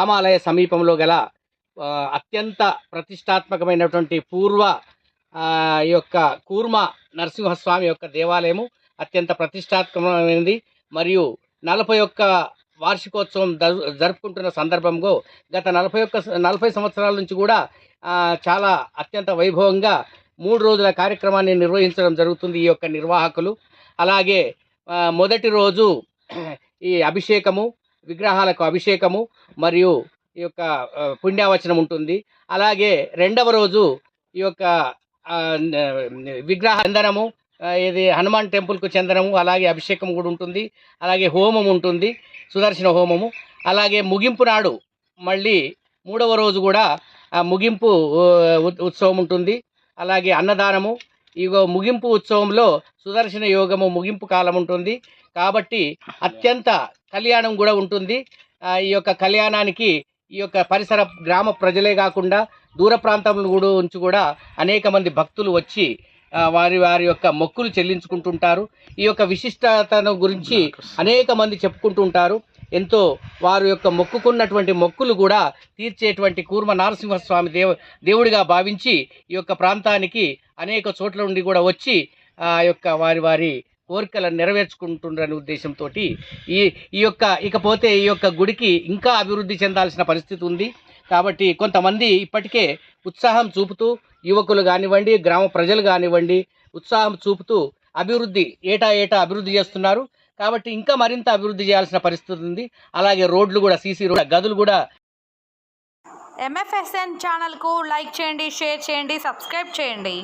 రామాలయ సమీపంలో గల అత్యంత ప్రతిష్టాత్మకమైనటువంటి పూర్వ ఈ యొక్క కూర్మ నరసింహస్వామి యొక్క దేవాలయము అత్యంత ప్రతిష్టాత్మకమైనది. మరియు నలభై ఒక్క వార్షికోత్సవం జరుపుకుంటున్న సందర్భంలో గత నలభై ఒక్క నలభై సంవత్సరాల నుంచి కూడా చాలా అత్యంత వైభవంగా మూడు రోజుల కార్యక్రమాన్ని నిర్వహించడం జరుగుతుంది ఈ యొక్క నిర్వాహకులు. అలాగే మొదటి రోజు ఈ అభిషేకము విగ్రహాలకు అభిషేకము మరియు ఈ యొక్క పుణ్యావచనం ఉంటుంది. అలాగే రెండవ రోజు ఈ యొక్క విగ్రహ చందనము ఇది హనుమాన్ టెంపుల్కు చందనము అలాగే అభిషేకం కూడా ఉంటుంది. అలాగే హోమం ఉంటుంది సుదర్శన హోమము. అలాగే ముగింపు నాడు మళ్ళీ మూడవ రోజు కూడా ముగింపు ఉత్సవం ఉంటుంది. అలాగే అన్నదానము ఇగో ముగింపు ఉత్సవంలో సుదర్శన యోగము ముగింపు కాలం ఉంటుంది. కాబట్టి అత్యంత కళ్యాణం కూడా ఉంటుంది. ఈ యొక్క కళ్యాణానికి ఈ యొక్క పరిసర గ్రామ ప్రజలే కాకుండా దూర ప్రాంతంలో కూడా ఉంచి కూడా అనేక మంది భక్తులు వచ్చి వారి వారి యొక్క మొక్కులు చెల్లించుకుంటుంటారు. ఈ యొక్క విశిష్టతను గురించి అనేక మంది చెప్పుకుంటుంటారు. ఎంతో వారి యొక్క మొక్కుకున్నటువంటి మొక్కులు కూడా తీర్చేటువంటి కూర్మ నరసింహస్వామి దేవ దేవుడిగా భావించి ఈ యొక్క ప్రాంతానికి అనేక చోట్ల నుండి కూడా వచ్చి ఆ యొక్క వారి వారి కోరికలను నెరవేర్చుకుంటుండ్రనే ఉద్దేశంతో ఈ ఈ యొక్క ఇకపోతే ఈ యొక్క గుడికి ఇంకా అభివృద్ధి చెందాల్సిన పరిస్థితి ఉంది. కాబట్టి కొంతమంది ఇప్పటికే ఉత్సాహం చూపుతూ యువకులు కానివ్వండి గ్రామ ప్రజలు కానివ్వండి ఉత్సాహం చూపుతూ అభివృద్ధి ఏటా ఏటా అభివృద్ధి చేస్తున్నారు. కాబట్టి ఇంకా మరింత అభివృద్ధి చేయాల్సిన పరిస్థితి ఉంది. అలాగే రోడ్లు కూడా సీసీ రోడ్ గదులు కూడా. ఎంఎఫ్ఎస్ఎన్ ఛానల్కు లైక్ చేయండి షేర్ చేయండి సబ్స్క్రైబ్ చేయండి.